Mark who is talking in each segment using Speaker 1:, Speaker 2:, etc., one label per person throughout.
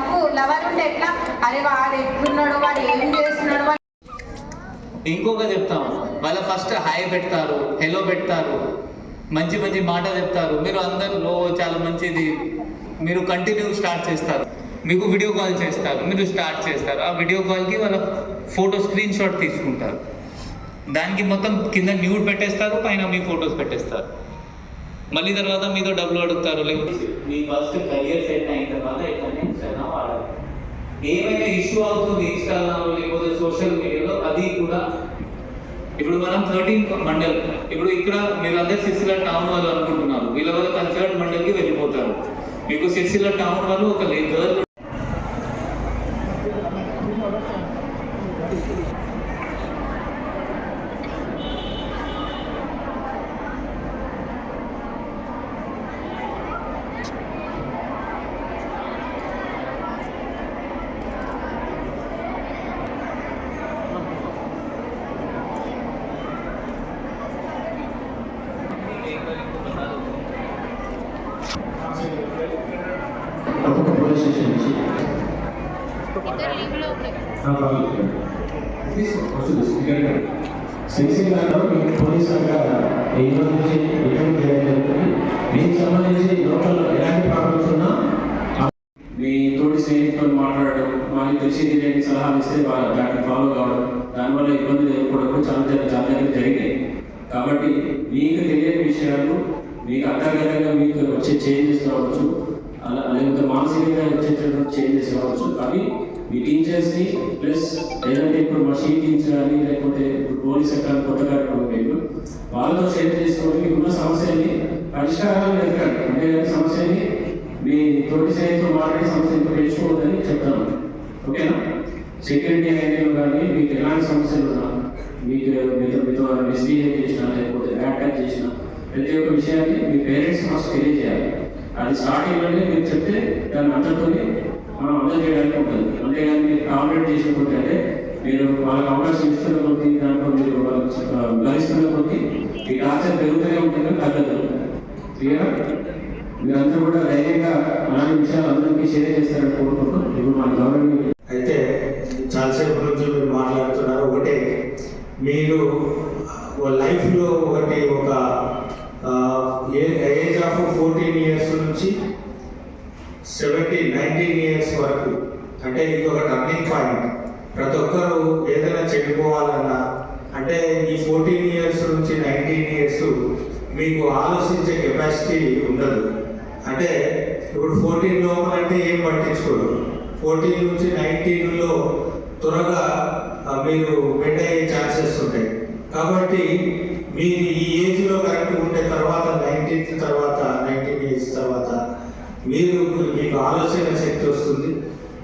Speaker 1: Love lover ఉంటే ఎట్లా? అరే వాడు ఎట్లున్నాడు వాడు ఏం చేస్తున్నాడు వాడు
Speaker 2: ఇంకొక చెప్తాం వాళ్ళ ఫస్ట్ హాయ్ పెడతారు హెలో పెడతారు మంచి మంచి మాట చెప్తారు. మీరు అందరిలో చాలా మంచిది. మీరు కంటిన్యూ స్టార్ట్ చేస్తారు. మీకు వీడియో కాల్ చేస్తారు. మీరు స్టార్ట్ చేస్తారు. ఆ వీడియో కాల్కి వాళ్ళ ఫోటో స్క్రీన్ షాట్ తీసుకుంటారు. దానికి మొత్తం కింద న్యూడ్ పెట్టేస్తారు పైన మీ ఫొటోస్ పెట్టేస్తారు. మళ్ళీ తర్వాత మీతో డబ్బులు అడుగుతారు. లేకపోతే మీ ఫస్ట్ కెరియర్ సెట్ అయిన తర్వాత ఎక్కడైనా వాడాలి ఏమైనా ఇష్యూ అవుతుంది ఇన్స్టాగ్రామ్ లేకపోతే సోషల్ మీడియాలో అది కూడా ఇప్పుడు మనం థర్టీన్ మండల్ ఇప్పుడు ఇక్కడ మీరు అందరు సిరిసిల్ల టౌన్ వాళ్ళు అనుకుంటున్నారు. వీళ్ళ వల్ల కన్సర్న్ మండల్కి వెళ్ళిపోతారు. మీకు సిరిసిల్ల టౌన్ వాళ్ళు ఒక గర్ల్
Speaker 3: ఒక్కొక్క పోలీస్ స్టేషన్ నుంచి సిరిసిల్లలో మీ పోలీస్ శాఖ ఈ రోజు నుంచి రిటర్న్ చేయడం జరుగుతుంది దీనికి సంబంధించి లోకల్లో ఎలాంటి ప్రాబ్లమ్స్ ఉన్నా మీ తోటి స్నేహితులతో మాట్లాడడం వాళ్ళకి తెలిసింది లేని సలహాలు ఇస్తే దాన్ని ఫాలో కావడం దానివల్ల ఇబ్బంది ఎదుర్కోవడం కూడా చాలా చాలా దగ్గర జరిగాయి. కాబట్టి మీకు తెలియని విషయాలు మీకు అంతర్గతంగా మీకు వచ్చే చేంజెస్ రావచ్చు అలా లేకపోతే మానసికంగా వచ్చేటటువంటి చేంజెస్ రావచ్చు అవి మీ టీచర్స్ని ప్లస్ ఏదంటే ఇప్పుడు మా షీ టీమ్స్ కానీ లేకపోతే పోలీస్ ఎక్కడ కొత్త కార్యక్రమం వాళ్ళతో షేర్ చేసుకోండి. మీకున్న సమస్యల్ని పరిష్కారాలు వెతకండి. అంటే సమస్యని మీ తోటి స్నేహితులు మాట్లాడి సమస్యలు పెంచుకోవద్దని చెప్తాను. ఓకేనా? సెక్యూరిటీ యాంగిల్ కానీ మీకు ఎలాంటి సమస్యలు ఉన్నా మీకు మీతో మీతో మిస్బిహేవ్ చేసినా లేకపోతే అటాక్ చేసినా ప్రతి ఒక్క విషయాన్ని మీ పేరెంట్స్ ఫస్ట్ తెలియజేయాలి. అది స్టార్టింగ్లోనే మీరు చెప్తే దాన్ని అంతటితోనే మనం అమలు చేయడానికి ఉంటుంది. అంతేగాని మీరు కాంప్లీట్ చేసినప్పుడు అంటే మీరు వాళ్ళకి అవకాశం ఇస్తున్న కొద్ది దాంట్లో మీరు గరిస్తున్న కొద్ది ఈ టార్చర్ పెరుగుతూనే ఉంటుంది తగ్గదు. క్లియర్? మీరంతా కూడా ధైర్యంగా అలాంటి విషయాలు అందరికీ షేర్ చేస్తారని కోరుకుంటూ ఇప్పుడు మన గవర్నమెంట్
Speaker 4: అయితే చాలాసేపు నుంచి మీరు మాట్లాడుతున్నారు. ఒకటి మీరు లైఫ్లో ఒకటి ఒక ఏజ్ ఆఫ్ ఫోర్టీన్ ఇయర్స్ నుంచి సెవెంటీ నైన్టీన్ ఇయర్స్ వరకు. అంటే ఇది ఒక టర్నింగ్ పాయింట్. ప్రతి ఒక్కరు ఏదైనా చెడిపోవాలన్నా అంటే ఈ ఫోర్టీన్ ఇయర్స్ నుంచి నైన్టీన్ ఇయర్స్ మీకు ఆలోచించే కెపాసిటీ ఉండదు. అంటే ఇప్పుడు ఫోర్టీన్ లోపల అంటే ఏం పట్టించుకోరు. ఫోర్టీన్ నుంచి నైన్టీన్లో త్వరగా మీరు బెడ్ అయ్యే ఛాన్సెస్ ఉంటాయి. కాబట్టి మీరు ఈ ఏజ్లో కరెక్ట్ ఉంటే తర్వాత నైన్టీన్త్ తర్వాత నైన్టీన్ ఇయర్స్ తర్వాత మీరు మీకు ఆలోచన శక్తి వస్తుంది.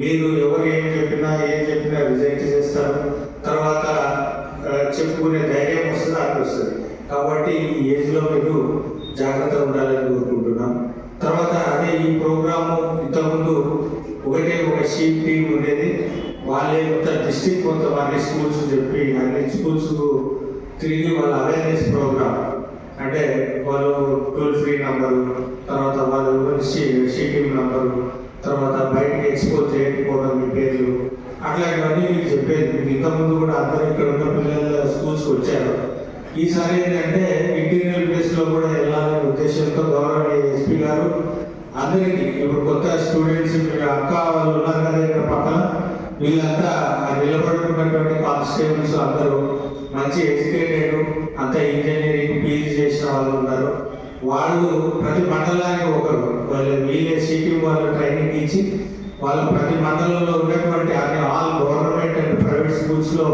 Speaker 4: మీరు ఎవరు ఏం చెప్పినా ఏం చెప్పినా రిజెక్ట్ చేస్తారు. తర్వాత చెప్పుకునే ధైర్యం వస్తుంది అనిపిస్తుంది వస్తుంది కాబట్టి ఈ ఏజ్లో మీరు జాగ్రత్త ఉండాలని కోరుకుంటున్నాం. తర్వాత అదే ఈ ప్రోగ్రాము ఇంతకుముందు ఒకటే ఒక షీట్ టీం ఉండేది. వాళ్ళే మొత్తం డిస్ట్రిక్ట్ మొత్తం అన్ని స్కూల్స్ చెప్పి అన్ని స్కూల్స్ తిరిగి వాళ్ళ అవేర్నెస్ ప్రోగ్రామ్. అంటే టోల్ ఫ్రీ నంబరు తర్వాత వాళ్ళ షీటింగ్ నంబరు తర్వాత బయటకి ఎక్స్పోజ్ చేయకపోవడం మీ పేర్లు అట్లాంటివన్నీ మీకు చెప్పేది. మీకు ఇంతకుముందు కూడా అందరూ ఇక్కడ ఉన్న పిల్లల స్కూల్స్ వచ్చారు. ఈసారి ఏంటంటే ఇంటీరియర్ ప్లేస్లో కూడా వెళ్ళాలనే ఉద్దేశంతో గౌరవ ఎస్పీ గారు అందరికీ ఇప్పుడు కొత్త స్టూడెంట్స్ మీరు అక్క వాళ్ళు ఉన్నారు కదా ఇక్కడ పక్కన వీళ్ళంతా ఆ నిలబడుకున్నటువంటి కానిస్టేబుల్స్ అందరూ మంచి ఎడ్యుకేటెడ్ అంత ఇంజనీరింగ్ పీజీ చేసిన వాళ్ళు ఉన్నారు. వాళ్ళు ప్రతి మండలానికి ఒకరు. వాళ్ళు వీళ్ళే సిటీ వాళ్ళు ట్రైనింగ్ ఇచ్చి వాళ్ళు ప్రతి మండలంలో ఉన్నటువంటి అన్ని ఆల్ గవర్నమెంట్ అండ్ ప్రైవేట్ స్కూల్స్లో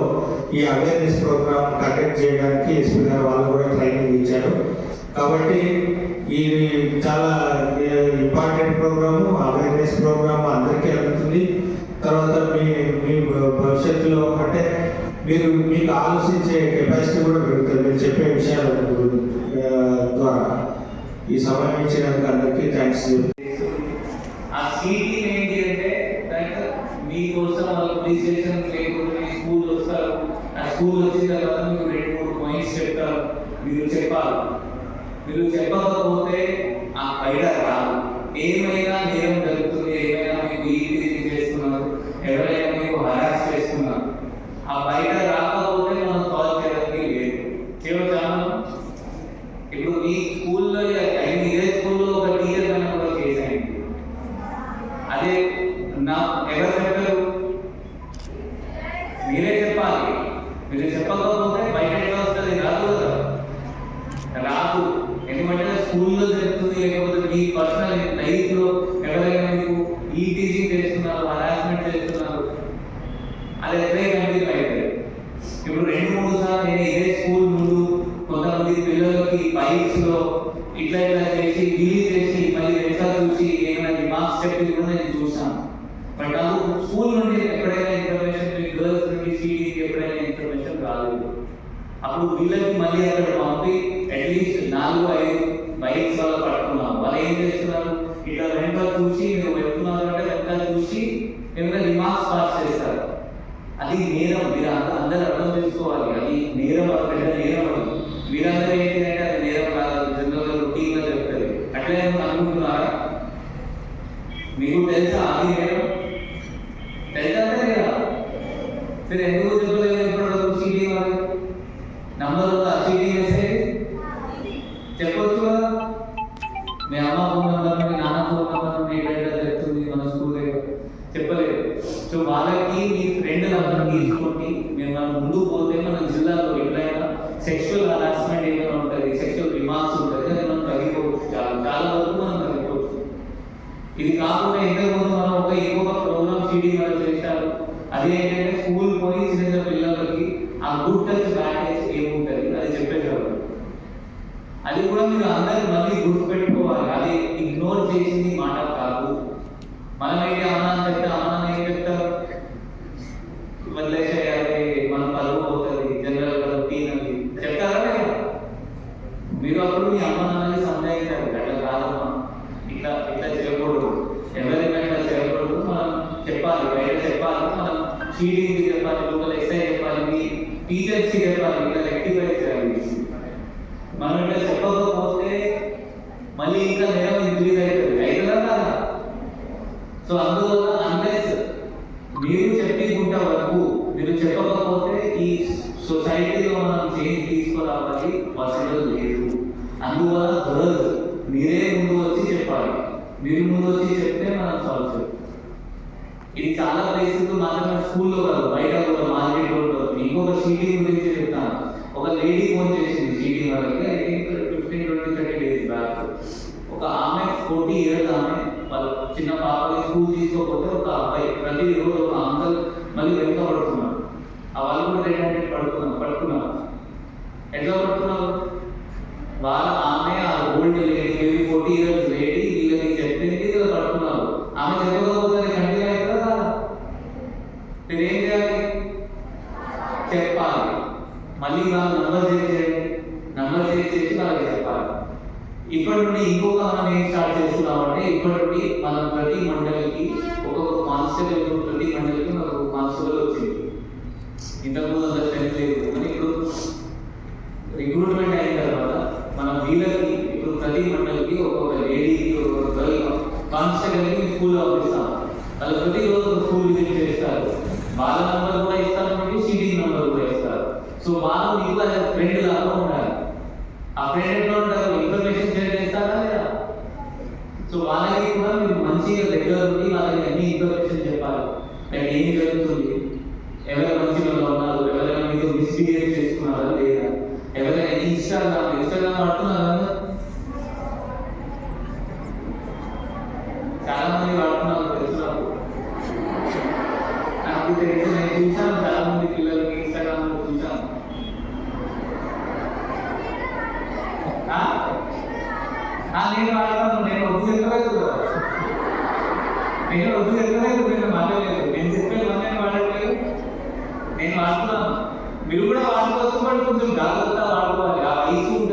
Speaker 4: ఈ అవేర్నెస్ ప్రోగ్రామ్ కండక్ట్ చేయడానికి ఎస్పీ గారు వాళ్ళు కూడా ట్రైనింగ్ ఇచ్చారు. కాబట్టి ఇది చాలా ఇంపార్టెంట్ ప్రోగ్రాము అవేర్నెస్ ప్రోగ్రామ్ అందరికీ అందుతుంది. తర్వాత మీ మీ భవిష్యత్తులో అంటే మీరు మీకు ఆలోచించే కెపాసిటీ కూడా పెరుగుతుంది. మీరు చెప్పే విషయాల ద్వారా. ఈ సమయం ఇచ్చినందుకు అందరికీ థ్యాంక్స్
Speaker 2: ఆ సీటీ ఏంటి అంటే మీకోసం వాళ్ళు పోలీస్ లేకుండా మీ స్కూల్ వస్తారు. ఆ స్కూల్ వచ్చిన తర్వాత మీకు రెండు మూడు పాయింట్స్ చెప్తారు. మీరు చెప్పాలి. మీరు చెప్పకపోతే ఆ బయట రాదు. ఏమైనా నేరం జరుగుతుంది ఏమైనా మీకు ఈ చేస్తున్నారు ఎవరైనా మీకు హరాస్ చేస్తున్నారు. ఆ బయట రాకపోతే మనం సాల్వ్ చేయడానికి లేదు చేయవచ్చా మనం? ఇప్పుడు మీ స్కూల్లో అయింది ఇదే స్కూల్లో ఒక టీచర్ కన్నా కూడా కేసు అయింది అదే నా ఎవరు చెప్పారు మీరే చెప్పాలి మీరు చెప్పకపోతే బయట ఎట్లా వస్తుంది రాదు కదా. రాదు. ఎందుకంటే స్కూల్లో జరుగుతుంది లేకపోతే మీ పర్సనల్ లైఫ్లో ఎవరైనా మీకు ఈ టీచింగ్ చేస్తున్నారు హరాస్మెంట్ చేస్తున్నారు అది ఎప్పుడే కంటిన్యూ అయితే? ఇప్పుడు రెండు మూడు సార్లు నేను ఇదే స్కూల్ ముందు కొంతమంది పిల్లలకి బైక్స్లో ఇట్లా ఇట్లా చేసి డీల్ చేసి మళ్ళీ వెంట చూసి ఏమైనా రిమార్క్స్ చెప్పి కూడా నేను చూసాను బట్ నాకు స్కూల్ నుండి అప్పుడు వీళ్ళకి మళ్ళీ అక్కడ పంపి అట్లీస్ట్ నాలుగు ఐదు బైక్స్ వల్ల పట్టుకున్నాం. వాళ్ళు ఏం చేస్తున్నారు? ఇట్లా వెంట చూసి మేము వెళ్తున్నారు అంటే వెంట చూసి ఏమైనా రిమార్క్స్ పాస్ చేస్తారు. అది నేరం. మీరు అంద- అందరూ అర్థం చేసుకోవాలి. అది నేరం అక్కడ నేరం అది మీరందరూ ఏంటంటే అది నేరం కాదు. జనరల్గా రొటీన్గా చెప్తుంది అట్లే అనుకుంటున్నారా? మీకు తెలుసా? అది ఇది కాకుండా ఇంతకుముందు మనం ఒక ఇంకొక ప్రోగ్రామ్ సిటీ వాళ్ళు చేశారు. అది ఏంటంటే స్కూల్ పోయి చిన్న చిన్న పిల్లలకి ఆ గుడ్ టచ్ బ్యాడ్ టచ్ ఏముంటుంది? అది చెప్పేసేవారు అది కూడా మీరు అందరికి మళ్ళీ గుర్తుపెట్టుకోవాలి. అది ఇగ్నోర్ చేసింది మాట కాదు. మనం ఏంటి అమ్మ అని చెప్తే అమ్మ ఏం చెప్తారు? టీచర్స్ చెప్పాలి ఇలా రెక్టిఫై చేయాలి. మనం ఇట్లా చెప్పకపోతే మళ్ళీ ఇంకా నేరం ఇంక్రీజ్ అవుతుంది. అవుతుందా కదా? సో అందువల్ల అన్లెస్ మీరు చెప్పుకుంట వరకు మీరు చెప్పకపోతే ఈ సొసైటీలో మనం చేంజ్ తీసుకురావాలి వసతులు లేదు. అందువల్ల గర్ల్స్ మీరే ముందు వచ్చి చెప్పాలి. మీరు ముందు వచ్చి చెప్తే మనం సాల్వ్ చేస్తాం. ఇది చాలా ప్లేసెస్ మాత్రమే స్కూల్లో కాదు బయట కూడా మార్కెట్ కూడా ఇంకొక షీటింగ్ గురించి చెప్తాను. ఒక లేడీ ఫోన్ చేసింది షీటింగ్ వాళ్ళకి. I think fifteen twenty thirty days back. ఒక ఆమె ఫోర్టీ ఇయర్స్ ఆమె వాళ్ళ చిన్న పాపని స్కూల్ తీసుకోకపోతే ఒక అబ్బాయి ప్రతి రోజు ఒక అంకల్ మళ్ళీ వెనుక పడుతున్నారు ఆ వాళ్ళు కూడా ఏంటంటే పడుకున్నారు పడుకున్నారు ఎట్లా పడుతున్నారు వాళ్ళ ఆమె ఆ old lady maybe forty years lady వీళ్ళకి చెప్పింది వీళ్ళు పడుతున్నారు ఆమె చెప్పకపోతే కంటిన్యూ అవుతుందా కాదా? మీరు ఏం చేయాలి చెప్పాలి మళ్ళీ వాళ్ళు నంబర్ చేంజ్ చేయండి నంబర్ చేంజ్ చేసి వాళ్ళకి చెప్పాలి. ఇప్పటి నుండి ఇంకొక మనం ఏం స్టార్ట్ చేస్తున్నామంటే ఇప్పటి నుండి మనం ప్రతి మండలికి ఒక్కొక్క కానిస్టేబుల్ ప్రతి మండలికి మనకు ఒక కానిస్టేబుల్ వచ్చింది. ఇంతకుముందు అంత స్ట్రెంత్ లేదు. కానీ ఇప్పుడు రిక్రూట్మెంట్ అయిన తర్వాత మన వీళ్ళకి ఇప్పుడు ప్రతి మండలికి ఒక్కొక్క లేడీకి ఒక్కొక్క గర్ల్ కానిస్టేబుల్కి స్కూల్ పంపిస్తాం. వాళ్ళు ప్రతిరోజు ఒక స్కూల్ విజిట్ చేస్తారు. వాళ్ళ నంబర్ కూడా ఇస్తారు మీకు సీటింగ్ నంబర్ కూడా ఇస్తారు సో వాళ్ళు మీకు అదే ఫ్రెండ్ లాగా ఉండాలి పేరెంట్లో ఉంటారు ఇన్ఫర్మేషన్ షేర్ చేస్తారా లేదా? సో వాళ్ళకి కూడా మీరు మంచిగా దగ్గర ఉండి వాళ్ళకి అన్ని ఇన్ఫర్మేషన్ చెప్పాలి. లైక్ ఏం జరుగుతుంది? ఎవరు మంచిగా ఉన్నారు ఎవరైనా మీతో మిస్బిహేవ్ చేసుకున్నారా లేదా? ఎవరైనా ఇన్స్టాగ్రామ్ ఇన్స్టాగ్రామ్ వాడుతున్నారా చాలా మంది వాడుతున్నారు తెలుసు నాకు నాకు తెలుసు నేను చూసాను చాలా మంది పిల్లలకి ఇన్స్టాగ్రామ్లో చూసాను ఆ? ఆ, నేను వాడతాను నేను వద్దు చెప్పలేదు కదా. నేను వద్దు చెప్పలేదు నేను మాట్లాడలేదు. నేను చెప్పేది నేను వాడట్లేదు నేను వాడుతున్నాను మీరు కూడా వాడుకోవచ్చు బట్ కొంచెం జాగ్రత్త వాడుకోవాలి. ఆ వయసు